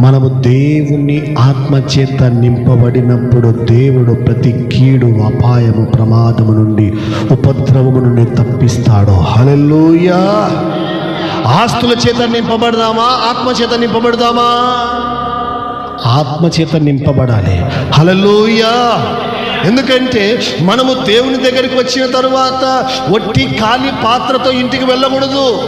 మనము దేవుని ఆత్మచేత నింపబడినప్పుడు దేవుడు ప్రతి కీడు అపాయము ప్రమాదము నుండి ఉపద్రవము నుండి తప్పిస్తాడు. హల్లెలూయా! ఆస్తుల చేత నింపబడదామా? ఆత్మచేత నింపబడదామా? ఆత్మచేత నింపబడాలి. హలలోయా ఎందుకంటే మనము దేవుని దగ్గరికి వచ్చిన తరువాత ఒట్టి ఖాళీ పాత్రతో ఇంటికి వెళ్ళకూడదు.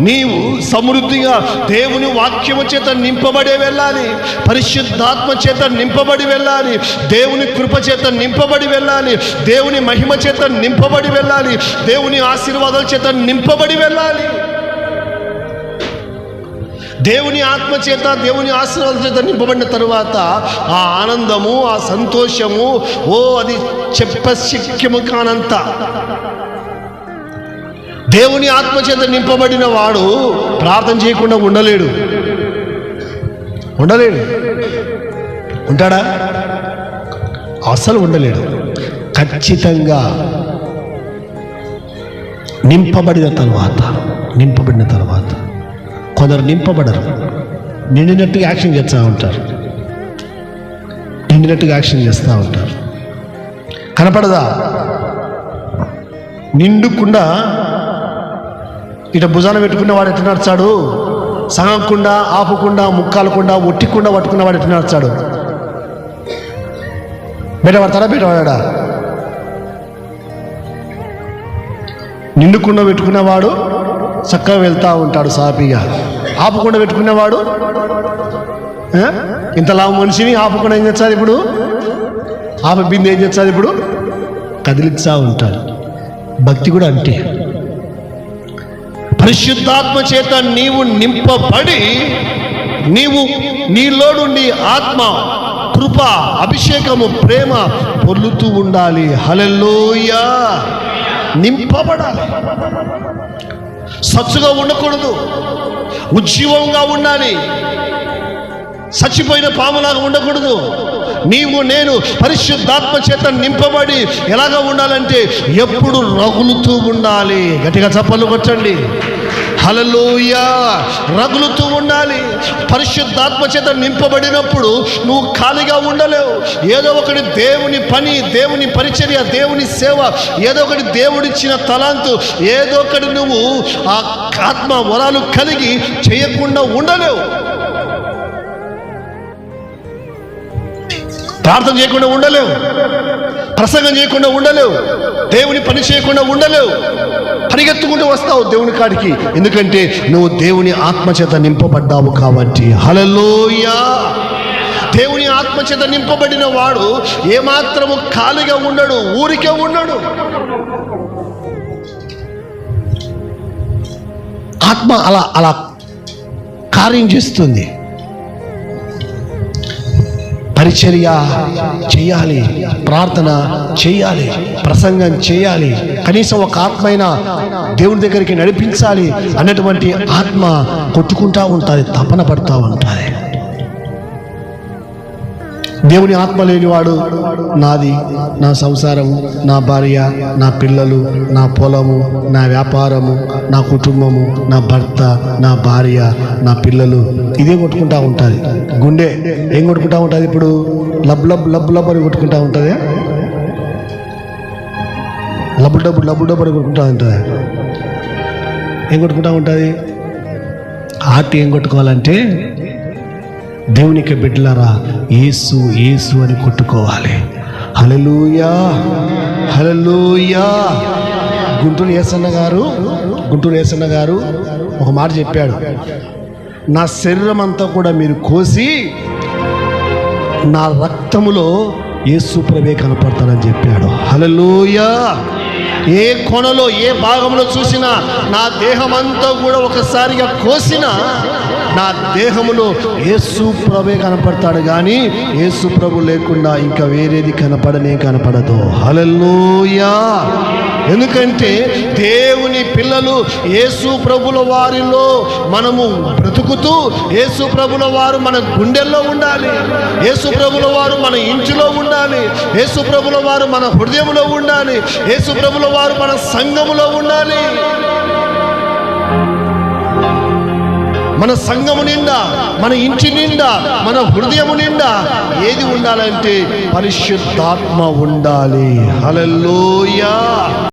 నీవు సమృద్ధిగా దేవుని వాక్యము చేత నింపబడే వెళ్ళాలి. పరిశుద్ధాత్మ చేత నింపబడి వెళ్ళాలి. దేవుని కృప చేత నింపబడి వెళ్ళాలి. దేవుని మహిమ చేత నింపబడి వెళ్ళాలి. దేవుని ఆశీర్వాదాల చేత నింపబడి వెళ్ళాలి. దేవుని ఆత్మ చేత దేవుని ఆశీర్వాదం చేత నింపబడిన తరువాత ఆ ఆనందము ఆ సంతోషము ఓ అది చెప్పశక్యము కానంత. దేవుని ఆత్మచేత నింపబడిన వాడు ప్రార్థన చేయకుండా ఉండలేడు. ఉండలేడు. ఉంటాడా? అసలు ఉండలేడు. ఖచ్చితంగా నింపబడిన తర్వాత నింపబడిన తర్వాత కొందరు నింపబడరు. నిండినట్టుగా యాక్షన్ చేస్తూ ఉంటారు. నిండినట్టుగా యాక్షన్ చేస్తూ ఉంటారు. కనపడదా? నిండుకుండా ఇట భుజాన పెట్టుకున్న వాడు ఎట్లా నడిచాడు? సగంకుండా ఆపకుండా ముక్కాలకుండా ఒట్టికుండా పట్టుకున్న వాడు ఎట్లా నడిచాడు? బయట పడతాడా బయట పడాడా నిండుకుండా పెట్టుకున్నవాడు చక్కగా వెళ్తూ ఉంటాడు సాపిగా ఆపకుండా పెట్టుకునేవాడు ఇంతలా మనిషిని ఆపకుండా ఏం చేస్తారు ఇప్పుడు? ఆప బిందె ఏం చేస్తారు ఇప్పుడు? కదిలిస్తూ ఉంటాడు. భక్తి కూడా అంటే పరిశుద్ధాత్మ చేత నీవు నింపబడి నీవు నీలో నీ ఆత్మ కృప అభిషేకము ప్రేమ పొల్లుతూ ఉండాలి. హలెల్లోయా. నింపబడాలి. సచ్చుగా ఉండకూడదు. ఉజ్జీవంగా ఉండాలి. చచ్చిపోయిన పాములాగా ఉండకూడదు. నీవు నేను పరిశుద్ధాత్మ చేత నింపబడి ఎలాగ ఉండాలంటే ఎప్పుడు రగులుతూ ఉండాలి. గట్టిగా చప్పలు కొట్టండి. హలలోయ రగులుతూ ఉండాలి. పరిశుద్ధాత్మ చేత నింపబడినప్పుడు నువ్వు ఖాళీగా ఉండలేవు. ఏదో ఒకటి దేవుని పని దేవుని పరిచర్య దేవుని సేవ ఏదో ఒకటి దేవుడిచ్చిన తలాంతు ఏదో ఒకటి నువ్వు ఆ ఆత్మ వరాలు కలిగి చేయకుండా ఉండలేవు. ప్రార్థన చేయకుండా ఉండలేవు. ప్రసంగం చేయకుండా ఉండలేవు. దేవుని పని చేయకుండా ఉండలేవు. పరిగెత్తుకుంటూ వస్తావు దేవుని కాడికి. ఎందుకంటే నువ్వు దేవుని ఆత్మచేత నింపబడ్డావు కాబట్టి. హలలోయా దేవుని ఆత్మచేత నింపబడిన వాడు ఏమాత్రము ఖాళీగా ఉండడు ఊరికే ఉండడు. ఆత్మ అలా అలా కార్యం చేస్తుంది. పరిచర్య చేయాలి ప్రార్థన చేయాలి ప్రసంగం చేయాలి కనీసం ఒక ఆత్మైన దేవుని దగ్గరికి నడిపించాలి అన్నటువంటి ఆత్మ కొట్టుకుంటా ఉంటుంది తపన పడుతూ ఉంటుంది. దేవుని ఆత్మ లేనివాడు నాది నా సంసారము నా భార్య నా పిల్లలు నా పొలము నా వ్యాపారము నా కుటుంబము నా భర్త నా భార్య నా పిల్లలు. ఇదే కొట్టుకుంటా ఉంటుంది. గుండె ఏం కొట్టుకుంటా ఉంటుంది ఇప్పుడు? లబ్ లబ్ లబ్ లబ్ అని కొట్టుకుంటా ఉంటుంది. లబ్బు డబ్బు లబ్బు డబ్బు అని కొట్టుకుంటా ఉంటుంది. ఏం కొట్టుకుంటా ఉంటుంది? హార్ట్ ఏం కొట్టుకోవాలంటే దేవునికి బిడ్డలారా ఏసు ఏసు అని కొట్టుకోవాలి. హలలుయా హలలుయా గుంటూరు ఏసన్న గారు గుంటూరు ఏసన్న గారు ఒక మాట చెప్పాడు. నా శరీరం అంతా కూడా మీరు కోసి నా రక్తములో యేసు ప్రభే కనపడతానని చెప్పాడు. హలలుయా ఏ కొనలో ఏ భాగంలో చూసినా నా దేహం అంతా కూడా ఒకసారిగా కోసినా నా దేహములో యేసు ప్రభే కనపడతాడు కానీ యేసు ప్రభు లేకుండా ఇంకా వేరేది కనపడనే కనపడదు. హలలుయా ఎందుకంటే దేవుని పిల్లలు యేసు ప్రభుల వారిలో మనము బ్రతుకుతూ యేసు ప్రభుల వారు మన గుండెల్లో ఉండాలి. యేసు ప్రభుల వారు మన ఇంటిలో ఉండాలి. యేసు ప్రభుల వారు మన హృదయంలో ఉండాలి. యేసు ప్రభుల వారు మన సంఘములో ఉండాలి. మన సంఘము నిండా మన ఇంటి నిండా మన హృదయము నిండా ఏది ఉండాలంటే పరిశుద్ధాత్మ ఉండాలి. హల్లెలూయా.